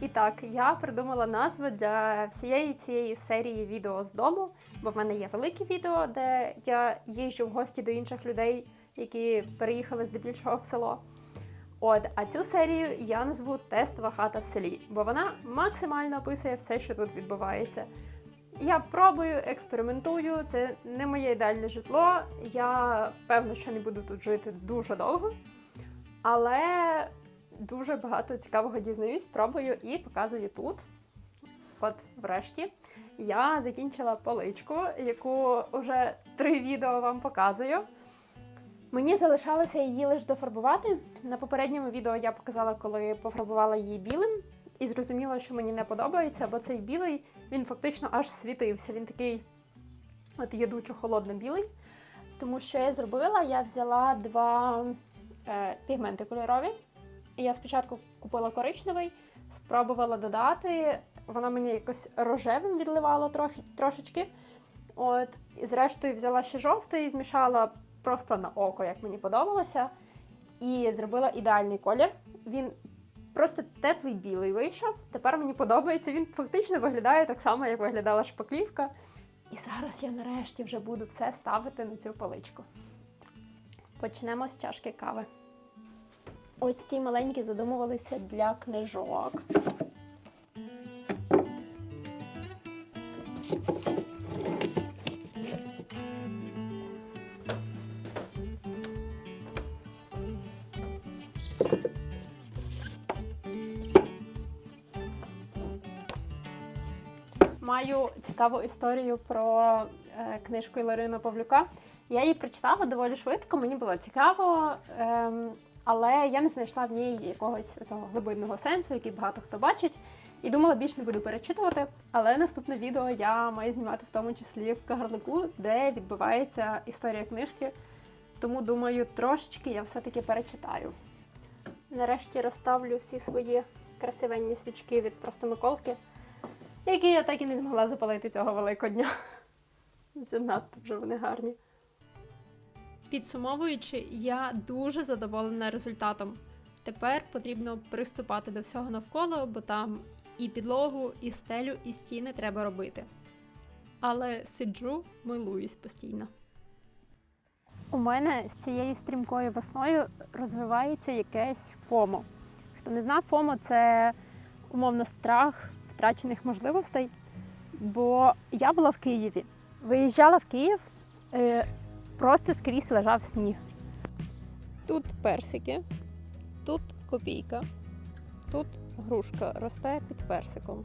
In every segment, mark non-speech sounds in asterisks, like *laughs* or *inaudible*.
І так, я придумала назву для всієї цієї серії відео з дому, бо в мене є велике відео, де я їжджу в гості до інших людей, які переїхали здебільшого в село. От, а цю серію я назву Тестова хата в селі, бо вона максимально описує все, що тут відбувається. Я пробую, експериментую, це не моє ідеальне житло. Я певна, що не буду тут жити дуже довго, але дуже багато цікавого дізнаюсь, пробую і показую тут. От, врешті, я закінчила поличку, яку вже три відео вам показую. Мені залишалося її лише дофарбувати. На попередньому відео я показала, коли пофарбувала її білим, і зрозуміла, що мені не подобається, бо цей білий він фактично аж світився. Він такий от ядучо холодно білий. Тому що я зробила, я взяла два е, пігменти кольорові. Я спочатку купила коричневий, спробувала додати. Вона мені якось рожевим відливала трохи, трошечки. От, і зрештою взяла ще жовтий, і змішала просто на око, як мені подобалося. І зробила ідеальний колір. Він просто теплий білий вийшов. Тепер мені подобається. Він фактично виглядає так само, як виглядала шпаклівка. І зараз я нарешті вже буду все ставити на цю поличку. Почнемо з чашки кави. Ось ці маленькі задумувалися для книжок. Маю цікаву історію про е, книжку Іларина Павлюка. Я її прочитала доволі швидко, мені було цікаво, ем, але я не знайшла в ній якогось цього глибинного сенсу, який багато хто бачить. І думала, більш не буду перечитувати. Але наступне відео я маю знімати в тому числі в Кагарлику, де відбувається історія книжки. Тому думаю, трошечки я все-таки перечитаю. Нарешті розставлю всі свої красивенні свічки від просто Миколки, які я так і не змогла запалити цього великодня. *laughs* Занадто вже вони гарні. Підсумовуючи, я дуже задоволена результатом. Тепер потрібно приступати до всього навколо, бо там і підлогу, і стелю, і стіни треба робити. Але сиджу, милуюсь постійно. У мене з цією стрімкою весною розвивається якесь ФОМО. Хто не знав, ФОМО це умовно страх втрачених можливостей. Бо я була в Києві, виїжджала в Київ, е, просто скрізь лежав сніг. Тут персики, тут копійка, тут грушка росте під персиком.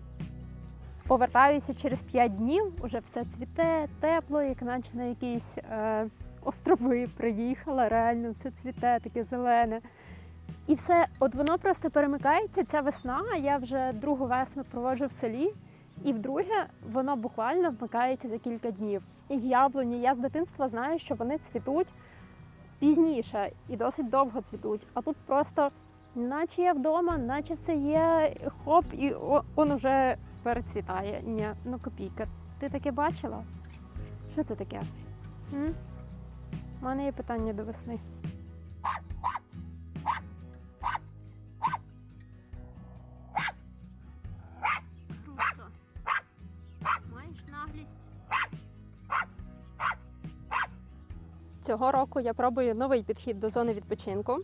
Повертаюся через 5 днів, уже все цвіте, тепло, як наче на якісь е, острови приїхала, реально все цвіте, таке зелене. І все, от воно просто перемикається. Ця весна. Я вже другу весну проводжу в селі, і вдруге воно буквально вмикається за кілька днів. І яблуні, я з дитинства знаю, що вони цвітуть пізніше і досить довго цвітуть. А тут просто, наче я вдома, наче все є, хоп, і он уже перецвітає. Ні, ну копійка. Ти таке бачила? Що це таке? М? У мене є питання до весни. Цього року я пробую новий підхід до зони відпочинку,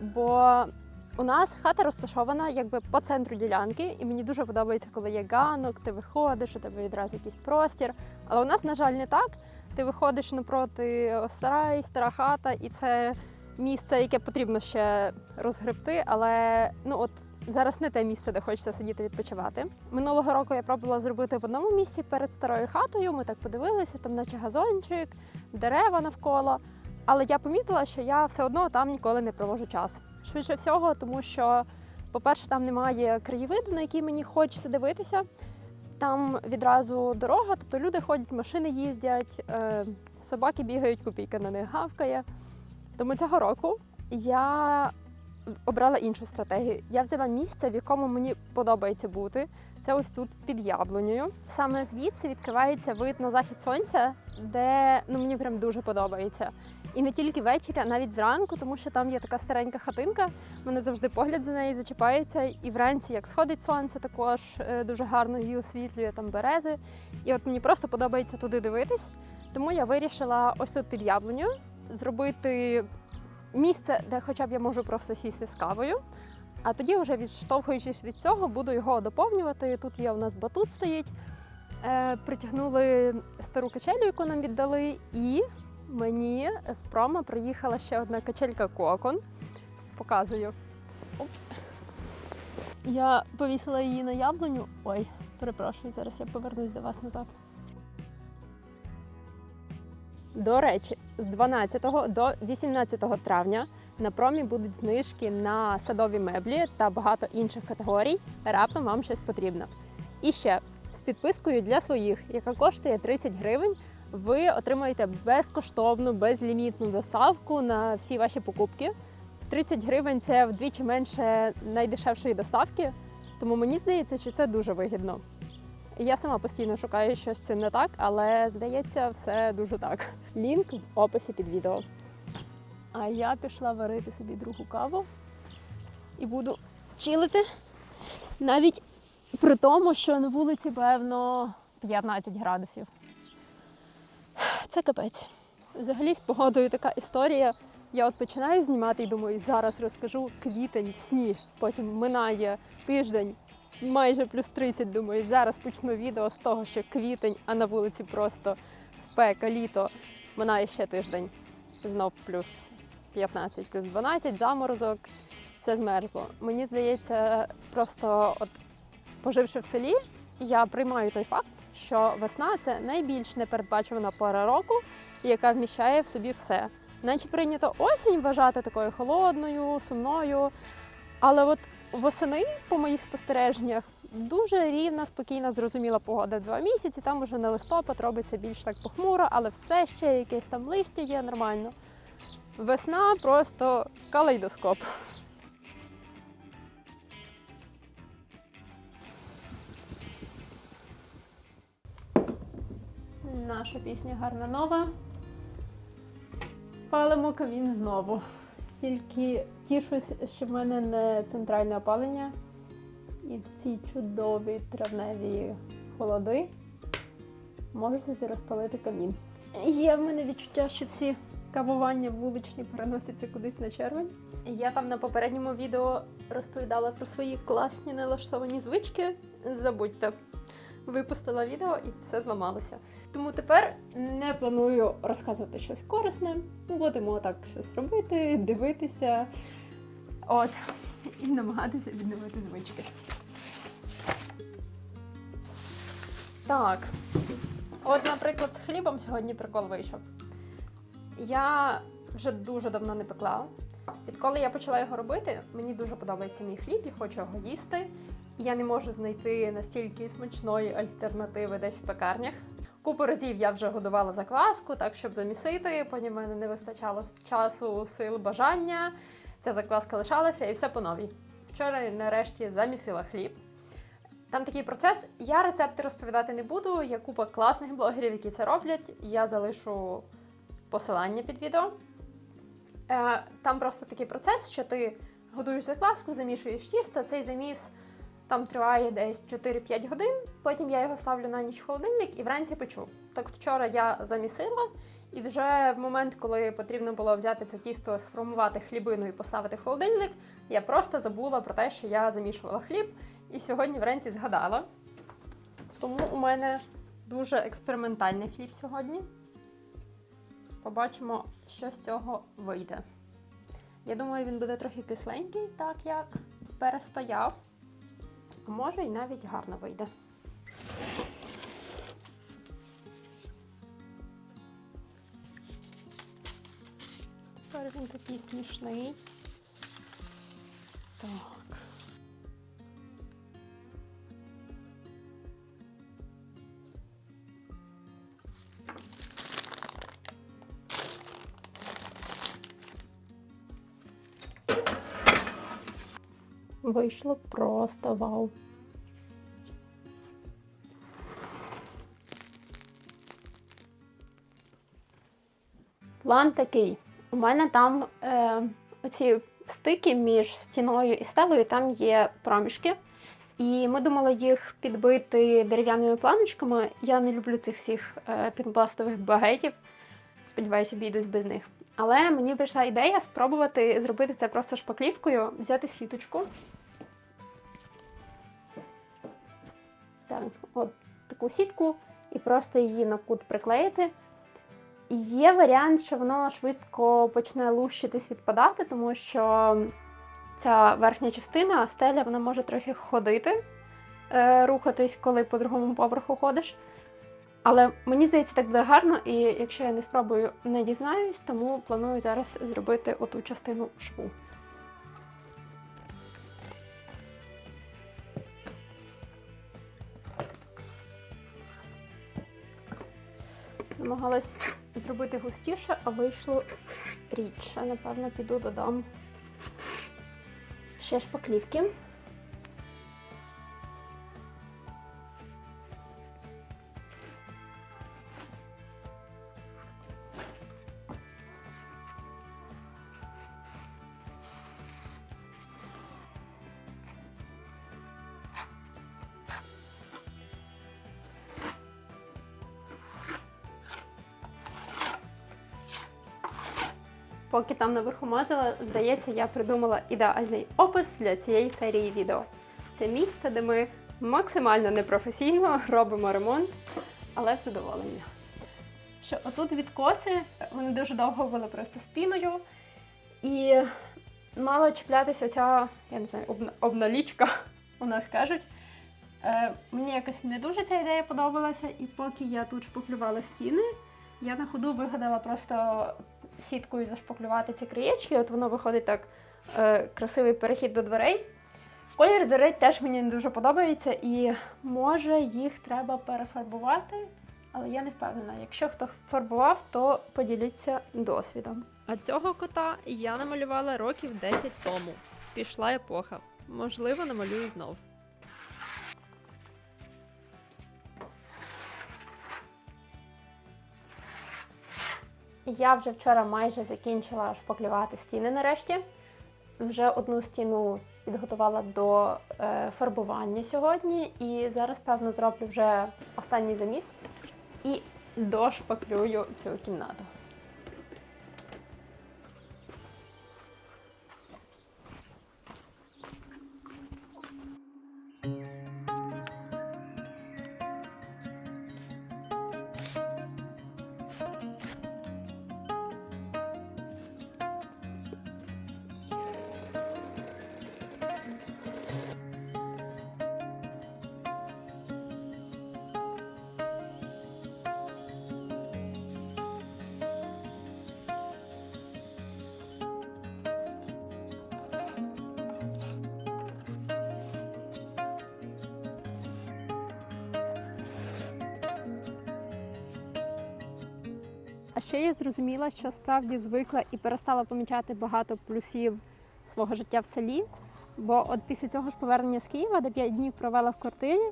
бо у нас хата розташована якби по центру ділянки, і мені дуже подобається, коли є ганок, ти виходиш, у тебе відразу якийсь простір. Але у нас, на жаль, не так. Ти виходиш напроти стара, стара хата, і це місце, яке потрібно ще розгребти, але ну от зараз не те місце, де хочеться сидіти відпочивати. Минулого року я пробувала зробити в одному місці перед старою хатою. Ми так подивилися, там наче газончик, дерева навколо. Але я помітила, що я все одно там ніколи не провожу час. Швидше всього, тому що, по-перше, там немає краєвиду, на який мені хочеться дивитися. Там відразу дорога, тобто люди ходять, машини їздять, е, собаки бігають, копійка на них гавкає. Тому цього року я обрала іншу стратегію. Я взяла місце, в якому мені подобається бути. Це ось тут під яблунею. Саме звідси відкривається вид на захід сонця, де ну мені прям дуже подобається. І не тільки ввечері, а навіть зранку, тому що там є така старенька хатинка. в Мене завжди погляд за нею зачіпається. І вранці, як сходить сонце, також е, дуже гарно її освітлює там берези. І от мені просто подобається туди дивитись. Тому я вирішила ось тут під яблуню зробити місце, де хоча б я можу просто сісти з кавою. А тоді, вже відштовхуючись від цього, буду його доповнювати. Тут є у нас батут стоїть. Е, притягнули стару качелю, яку нам віддали, і мені з промо приїхала ще одна качелька кокон. Показую. Оп. Я повісила її на яблуню. Ой, перепрошую, зараз я повернусь до вас назад. До речі, з 12 до 18 травня на промі будуть знижки на садові меблі та багато інших категорій. Раптом вам щось потрібно. І ще з підпискою для своїх, яка коштує 30 гривень, ви отримаєте безкоштовну, безлімітну доставку на всі ваші покупки. 30 гривень це вдвічі менше найдешевшої доставки, тому мені здається, що це дуже вигідно. Я сама постійно шукаю щось з цим не так, але здається, все дуже так. Лінк в описі під відео. А я пішла варити собі другу каву і буду чилити навіть при тому, що на вулиці, певно, 15 градусів. Це капець. Взагалі з погодою така історія. Я от починаю знімати і думаю, зараз розкажу квітень, сніг. Потім минає тиждень, майже плюс 30, думаю, зараз почну відео з того, що квітень, а на вулиці просто спека, літо. Минає ще тиждень. Знов плюс 15, плюс 12, заморозок, все змерзло. Мені здається, просто от поживши в селі, я приймаю той факт, що весна це найбільш непередбачувана пора року, яка вміщає в собі все. Наче прийнято осінь вважати такою холодною, сумною. Але от восени, по моїх спостереженнях, дуже рівна, спокійна, зрозуміла погода. Два місяці, там уже на листопад робиться більш так похмуро, але все ще якесь там листя є нормально. Весна просто калейдоскоп. Наша пісня гарна нова. Палимо камін знову. Тільки тішусь, що в мене не центральне опалення. І в ці чудові травневі холоди можу собі розпалити камін. Є в мене відчуття, що всі кавування вуличні переносяться кудись на червень. Я там на попередньому відео розповідала про свої класні налаштовані звички. Забудьте, випустила відео і все зламалося. Тому тепер не планую розказувати щось корисне. Будемо так щось робити, дивитися. От, і намагатися відновити звички. Так. От, наприклад, з хлібом сьогодні прикол вийшов. Я вже дуже давно не пекла. Відколи я почала його робити, мені дуже подобається мій хліб, я хочу його їсти. Я не можу знайти настільки смачної альтернативи десь в пекарнях. Купу разів я вже годувала закваску, так щоб замісити. Потім в мене не вистачало часу, сил, бажання. Ця закваска лишалася і все по новій. Вчора нарешті замісила хліб. Там такий процес. Я рецепти розповідати не буду. Є купа класних блогерів, які це роблять. Я залишу посилання під відео. Е, Там просто такий процес, що ти годуєш закваску, замішуєш тісто, цей заміс там триває десь 4-5 годин. Потім я його ставлю на ніч в холодильник і вранці печу. Так вчора я замісила, і вже в момент, коли потрібно було взяти це тісто, сформувати хлібину і поставити в холодильник, я просто забула про те, що я замішувала хліб, і сьогодні вранці згадала. Тому у мене дуже експериментальний хліб сьогодні. Побачимо, що з цього вийде. Я думаю, він буде трохи кисленький, так як перестояв. Може і навіть гарно вийде. Тепер він такий смішний. Так. Вийшло просто вау. План такий. У мене там е, оці стики між стіною і стелею, там є проміжки. І ми думали їх підбити дерев'яними планочками. Я не люблю цих всіх е, пінопластових багетів. Сподіваюся, обійдусь без них. Але мені прийшла ідея спробувати зробити це просто шпаклівкою, взяти сіточку. Так, от таку сітку і просто її на кут приклеїти. Є варіант, що воно швидко почне лущитись, відпадати, тому що ця верхня частина, стеля, вона може трохи ходити, е, рухатись, коли по другому поверху ходиш. Але мені здається, так буде гарно, і якщо я не спробую, не дізнаюсь, тому планую зараз зробити оту частину шву. Намагалась зробити густіше, а вийшло рідше. Напевно, піду додам ще шпаклівки. Поки там наверху мазала, здається, я придумала ідеальний опис для цієї серії відео. Це місце, де ми максимально непрофесійно робимо ремонт, але в задоволення. Що отут відкоси, вони дуже довго були просто спіною, і мала чіплятися оця, я не знаю, обна- обналічка, у нас кажуть. Е, мені якось не дуже ця ідея подобалася, і поки я тут шпаклювала стіни, я на ходу вигадала просто сіткою зашпаклювати ці краєчки. От воно виходить так е, красивий перехід до дверей. Колір дверей теж мені не дуже подобається, і може їх треба перефарбувати, але я не впевнена. Якщо хто фарбував, то поділіться досвідом. А цього кота я намалювала років 10 тому. Пішла епоха. Можливо, намалюю знов. Я вже вчора майже закінчила шпаклювати стіни нарешті. Вже одну стіну підготувала до е, фарбування сьогодні, і зараз, певно, зроблю вже останній заміс і дошпаклюю цю кімнату. А ще я зрозуміла, що справді звикла і перестала помічати багато плюсів свого життя в селі. Бо от після цього ж повернення з Києва, де 5 днів провела в квартирі,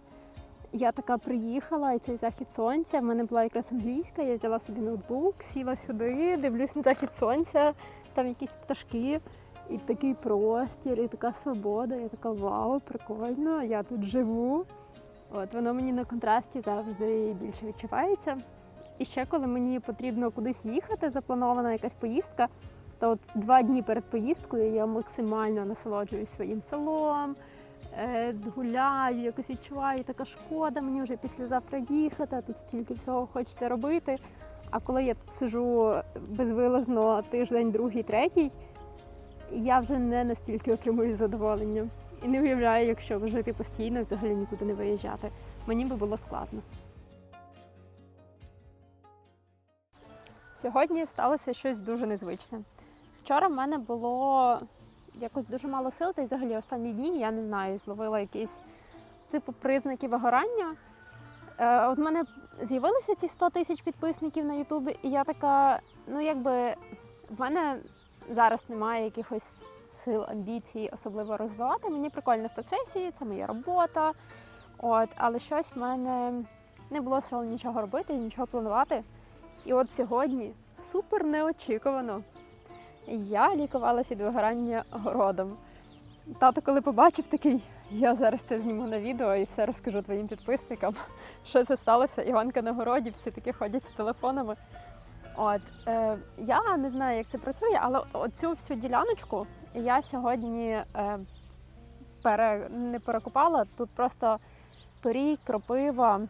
я така приїхала, і цей захід сонця. В мене була якраз англійська, я взяла собі ноутбук, сіла сюди, дивлюсь на захід сонця, там якісь пташки, і такий простір, і така свобода. Я така вау, прикольно, я тут живу. От воно мені на контрасті завжди більше відчувається. І ще коли мені потрібно кудись їхати, запланована якась поїздка, то от два дні перед поїздкою я максимально насолоджуюсь своїм селом, е, гуляю, якось відчуваю, така шкода, мені вже післязавтра їхати, а тут стільки всього хочеться робити. А коли я тут сижу безвилазно тиждень, другий, третій, я вже не настільки отримую задоволення. І не уявляю, якщо жити постійно, взагалі нікуди не виїжджати. Мені би було складно. Сьогодні сталося щось дуже незвичне. Вчора в мене було якось дуже мало сил, та й взагалі останні дні я не знаю, зловила якісь типу признаки вигорання. Е, от в мене з'явилися ці 100 тисяч підписників на Ютубі, і я така, ну якби в мене зараз немає якихось сил, амбіцій особливо розвивати. Мені прикольно в процесі, це моя робота. От, але щось в мене не було сил нічого робити нічого планувати. І от сьогодні супер неочікувано. Я лікувалася від вигорання городом. Тато, коли побачив, такий, я зараз це зніму на відео і все розкажу твоїм підписникам, *laughs* що це сталося. Іванка на городі, всі таки ходять з телефонами. От е, я не знаю, як це працює, але оцю всю діляночку я сьогодні е, пере, не перекопала. Тут просто порій, кропива.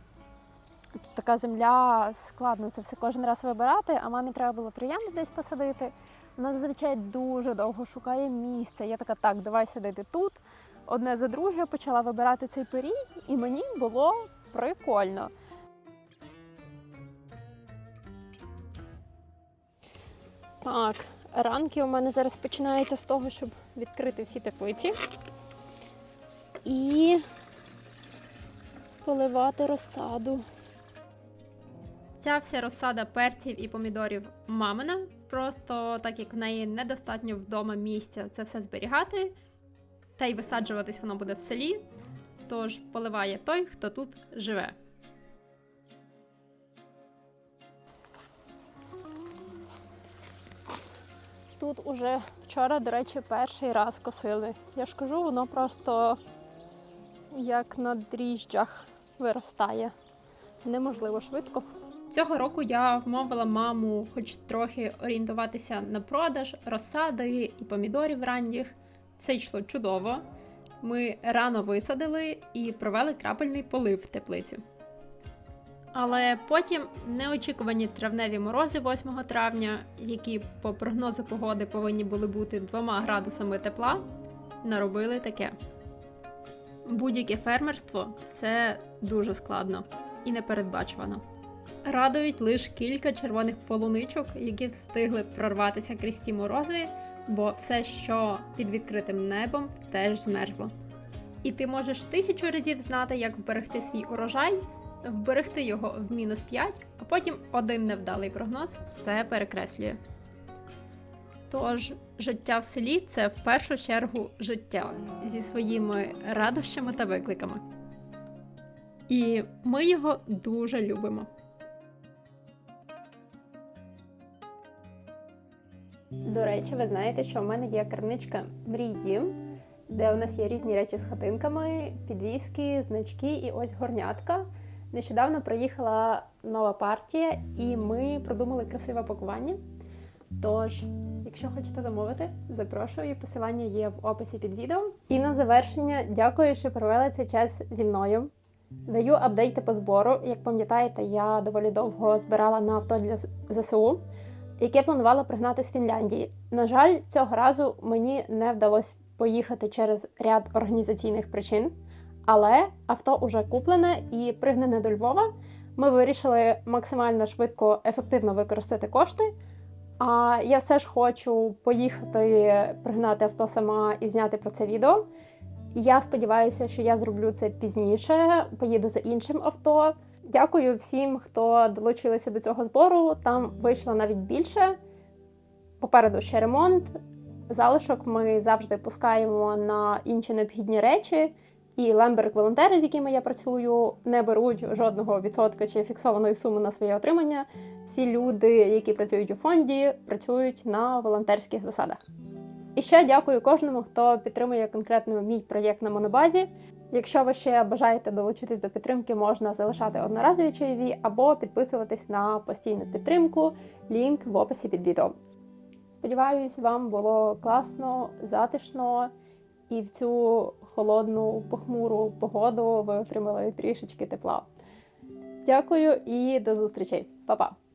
Тут така земля складно це все кожен раз вибирати, а мамі треба було троянди десь посадити. Вона зазвичай дуже довго шукає місце. Я така, так, давай сидити тут. Одне за друге почала вибирати цей пирій, і мені було прикольно. Так, ранки у мене зараз починаються з того, щоб відкрити всі теплиці і поливати розсаду. Ця вся розсада перців і помідорів мамина. Просто так як в неї недостатньо вдома місця це все зберігати, та й висаджуватись воно буде в селі. Тож поливає той, хто тут живе. Тут уже вчора, до речі, перший раз косили. Я ж кажу, воно просто як на дріжджах виростає. Неможливо швидко. Цього року я вмовила маму хоч трохи орієнтуватися на продаж, розсади і помідорів ранніх. Все йшло чудово. Ми рано висадили і провели крапельний полив в теплицю. Але потім неочікувані травневі морози 8 травня, які по прогнозу погоди повинні були бути 2 градусами тепла, наробили таке. Будь-яке фермерство це дуже складно і непередбачувано. Радують лише кілька червоних полуничок, які встигли прорватися крізь ці морози, бо все, що під відкритим небом, теж змерзло. І ти можеш тисячу разів знати, як вберегти свій урожай, вберегти його в мінус 5, а потім один невдалий прогноз все перекреслює. Тож, життя в селі це в першу чергу життя зі своїми радощами та викликами. І ми його дуже любимо. До речі, ви знаєте, що в мене є крамничка Мрій Дім, де у нас є різні речі з хатинками, підвіски, значки і ось горнятка. Нещодавно приїхала нова партія, і ми продумали красиве пакування. Тож, якщо хочете замовити, запрошую. Посилання є в описі під відео. І на завершення дякую, що провели цей час зі мною. Даю апдейти по збору. Як пам'ятаєте, я доволі довго збирала на авто для ЗСУ, яке планувала пригнати з Фінляндії. На жаль, цього разу мені не вдалося поїхати через ряд організаційних причин, але авто вже куплене і пригнане до Львова. Ми вирішили максимально швидко, ефективно використати кошти. А я все ж хочу поїхати пригнати авто сама і зняти про це відео. Я сподіваюся, що я зроблю це пізніше. Поїду за іншим авто. Дякую всім, хто долучилися до цього збору. Там вийшло навіть більше. Попереду ще ремонт. Залишок ми завжди пускаємо на інші необхідні речі. І Лемберг волонтери, з якими я працюю, не беруть жодного відсотка чи фіксованої суми на своє отримання. Всі люди, які працюють у фонді, працюють на волонтерських засадах. І ще дякую кожному, хто підтримує конкретно мій проєкт на монобазі. Якщо ви ще бажаєте долучитись до підтримки, можна залишати одноразові чайові або підписуватись на постійну підтримку. Лінк в описі під відео. Сподіваюсь, вам було класно, затишно і в цю холодну, похмуру погоду ви отримали трішечки тепла. Дякую і до зустрічей, Па-па!